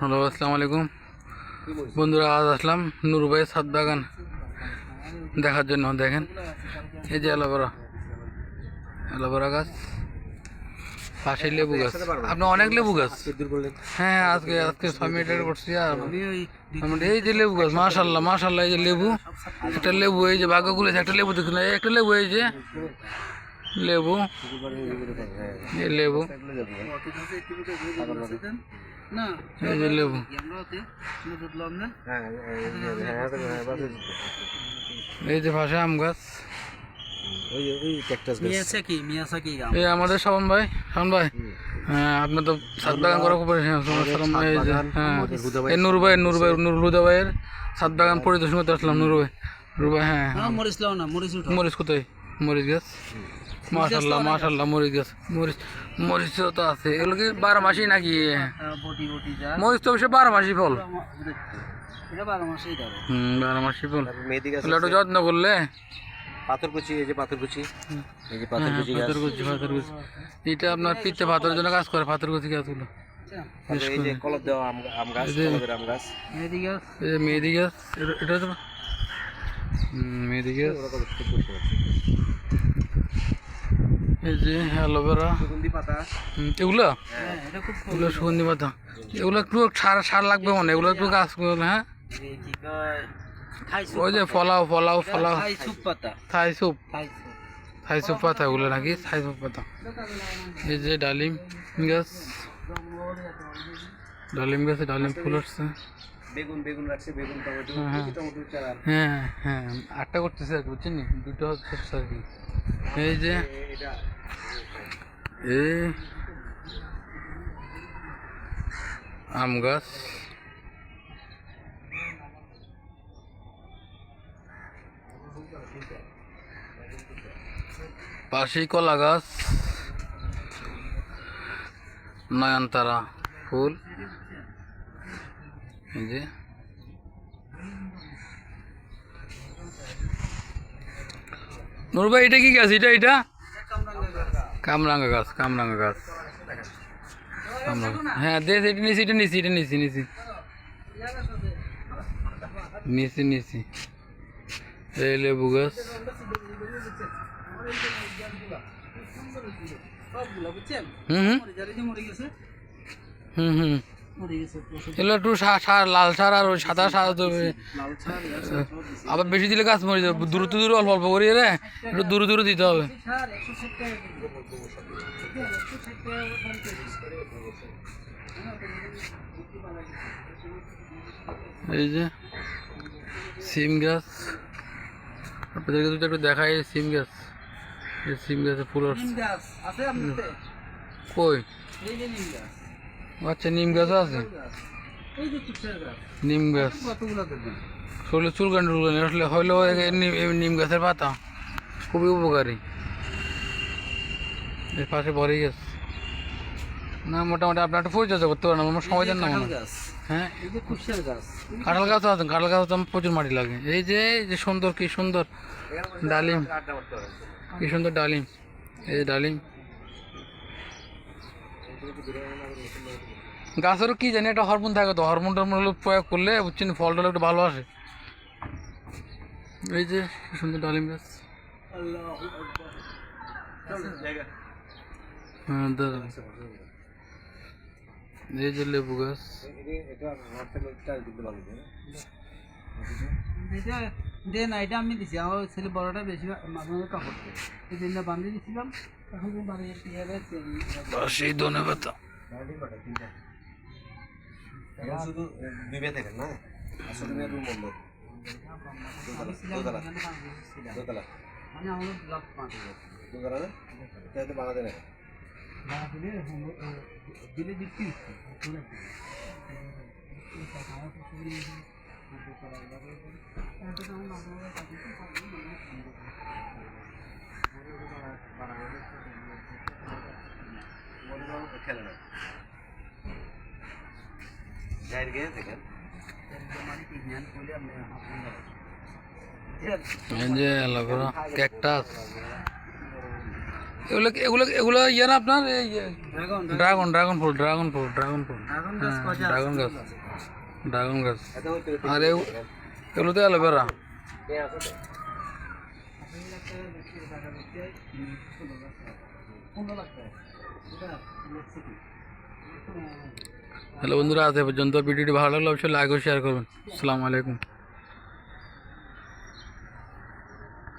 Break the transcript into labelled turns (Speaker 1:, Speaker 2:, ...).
Speaker 1: Hello, আসসালামু আলাইকুম। বন্ধুরা, আজ আসলাম নুরবাই সাত বাগান দেখার জন্য, দেখেন। এই যে অ্যালোভেরা। অ্যালোভেরা গাছ, পাশে লেবু গাছ। আপনার অনেক লেবু গাছ। হ্যাঁ আজকে আজকে ছয় মিনিটের করছি আর এই যে লেবু গাছ মাশাল্লাহ মাশাল্লাহ এই যে লেবু। একটা লেবু, এই যে খুলেছে একটা লেবু দেখুন একটা লেবু, এই যে লেবু। লেবু।
Speaker 2: না।
Speaker 1: এই যে লেবু।
Speaker 3: হ্যাঁ হ্যাঁ হ্যাঁ হ্যাঁ বাস
Speaker 1: এই যে পাশে আম গাছ। এই আমাদের শাওন ভাই শাওন ভাই। হ্যাঁ আপনি তো সাত বাগান খুব এই হ্যাঁ নূর ভাই নূর ভাই নুর হুদা ভাইয়ের সাত বাগান পরিদর্শন করতে আসলাম নূর ভাই। নূর ভাই হ্যাঁ
Speaker 2: মরিচ
Speaker 1: কোথায়? মরিচ গাছ। মাশাল্লাহ মাশাল্লাহ মরিচ গাছ মরিচ মরিচ তো আছে। এগুলো কি বারো মাসি নাকি?
Speaker 2: বটি বটি যা।
Speaker 1: মরিচ তো অবশ্য বারো মাসি ফল।
Speaker 2: বারো মাসেই
Speaker 1: হুম বারো মাসি ফল। একটু যত্ন করলে।
Speaker 3: পাথরকুচি এই যে পাথরকুচি। এই যে পাথরকুচি
Speaker 1: এটা আপনার পিঠে পাথরের জন্য কাজ করে পাথর গুছি গাছগুলো
Speaker 3: এই যে কলপ দেওয়া আম আম গাছ কলপের আম গাছ।
Speaker 2: মেহেদি গাছ।
Speaker 1: মেহেদি গাছ এটা- মেহেদি গাছ
Speaker 3: ওরা কত সুন্দর করতে পারছে।
Speaker 1: এই যে এগুলো? এগুলো এগুলো একটু সার সার লাগবে মনে এগুলো একটু হ্যাঁ? ওই যে ফলাও
Speaker 2: থাই
Speaker 1: থাই এগুলো নাকি? থাই এই যে ডালিম গাছ। ডালিম ডালিম ফুল হ্যাঁ হ্যাঁ আটটা করতেছে আর কি, বুঝছেন দুটো হচ্ছে আর কি। এই যে এই আম গাছ। পাশেই কলা গাছ নয়নতারা ফুল। এই যে। নুর ভাই এটা কি গাছ? এটা এটা? কামরাঙ্গা গাছ। কামরাঙ্গা গাছ হ্যাঁ দে এটা নিছি এটা নিছি এটা নিছি নিছি নিছি নিছি এই লেবু গাছ। হুম হুম। হুম হুম। এগুলো একটু সার লাল সার আর ওই সাদা সার। আবার বেশি দিলে গাছ মরে যাবে দূর তো দূর অল্প অল্প করি রে একটু দূরে দূরে দিতে হবে
Speaker 2: সার 160 টাকা কেজি। 160 টাকা দাম কেজি।
Speaker 1: এই যে সিম গাছ আপনাদেরকে দুটো একটু দেখাই সিম গাছ এই সিম গাছে ফুল কই আচ্ছা নিম গাছও আছে?
Speaker 2: গাছ। গাছ
Speaker 1: নিম গাছ শরীরে চুলকানি টুলকানি আসলে হইলেও নিম- গাছের পাতা। খুবই উপকারী। এর পাশে বড়ই গেছে। না মোটামুটি আপনার একটু পরিচর্যা করতে পারেন আমার সময় দেন না
Speaker 2: গাছ।
Speaker 1: হ্যাঁ?
Speaker 2: গাছ।
Speaker 1: কাঁঠাল গাছও আছে কাঁঠাল গাছ তো আমার প্রচুর মাটি লাগে। এই যে এই যে সুন্দর কি সুন্দর ডালিম। কি সুন্দর ডালিম। এই যে ডালিম। গাছেরও কি জানি একটা হরমোন থাকে তো হরমোন টরমোন প্রয়োগ করলে বুঝছেন ফল টল একটু ভালো আসে। এই যে সুন্দর ডালিম গাছ। হ্যাঁ দাদা এই যে লেবু গাছ।
Speaker 3: এটা হোয়াটসঅ্যাপে চার্জ দিতে ভালো না
Speaker 2: এটা আমি দিছি আমার ছেলে বড়টা বেশি মাঝে মাঝে কাপড় দেয় এই দিনটা বান্ধি দিছিলাম এখন তুমি বাড়ি দিয়ে গেছে।
Speaker 1: সেই ধনে পাতা।
Speaker 3: এখন শুধু দুই থাকেন না? আসলে রুম বন্ধ। দোতলা দোতলা
Speaker 2: মানে আমাদের ব্লক পাঁচ।
Speaker 3: দোতলা না? তাহলে বানাতে না
Speaker 2: দিলে দিলে দিচ্ছি
Speaker 3: খেলে না যাই গিয়ে দেখেন
Speaker 1: এই যে অ্যালোভেরা ক্যাকটাস এগুলো এগুলো এগুলো ইয়ে না আপনার এই
Speaker 2: ড্রাগন
Speaker 1: ড্রাগন ড্রাগন ফুল ড্রাগন ফুল ড্রাগন ফুল
Speaker 2: ড্রাগন গাছ
Speaker 1: হ্যাঁ
Speaker 2: কয়টা
Speaker 1: ড্রাগন গাছ। আর এগু- এগুলো তো অ্যালোভেরা। হ্যালো বন্ধুরা আজ পর্যন্ত। ভিডিওটি ভালো লাগলে অবশ্যই লাইক ও শেয়ার করবেন। আসসালামু আলাইকুম।